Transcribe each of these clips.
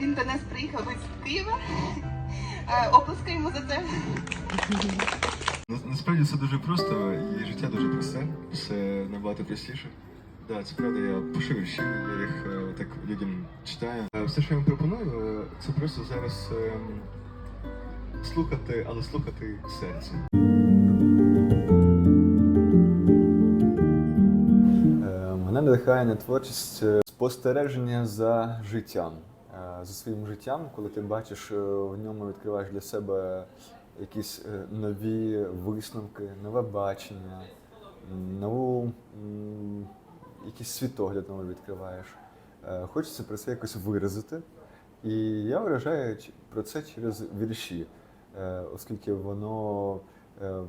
Він до нас приїхав із Києва. Е, Оплескаємо за це. Насправді все дуже просто, і життя дуже просте, все набагато простіше. Да, це правда, я пишу вірші, я їх е, так людям читаю. Е, Все, що я вам пропоную, це просто зараз ем, слухати, але слухати серцем. Е, Мене надихає на творчість спостереження за життям, за своїм життям, коли ти бачиш е, в ньому відкриваєш для себе якісь е, нові висновки, нове бачення, нову якийсь світогляд новий відкриваєш. Е, Хочеться про це якось виразити. І я виражаю про це через вірші, е, оскільки воно е,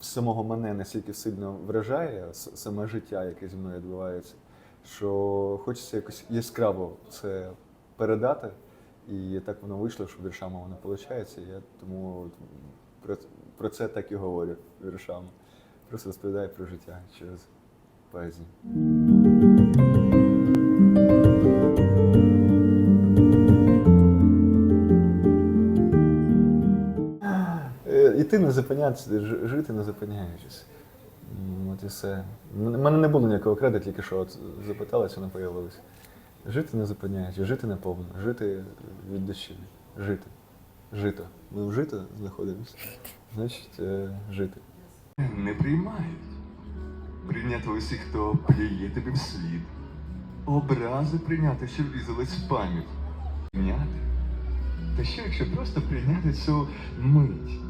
самого мене настільки сильно вражає, саме життя, яке зі мною відбувається, що хочеться якось яскраво це передати. І так воно вийшло, що віршами воно виходить. Я тому про, про це так і говорю віршами. Просто розповідаю про життя через поезію. Е, Іти не зупинятися, жити не зупиняючись. От і все. У мене не було ніякого креду, тільки що от запиталась, вона появилася. Жити не зупиняючись, жити наповно, жити від душі, жити. Жито. Ми в жито знаходимося. Значить, е, жити. Не приймають. Прийняти усіх, хто плює тобі вслід. Образи прийняти, що врізались в пам'ять. Прийняти. Та що, якщо просто прийняти цю мить?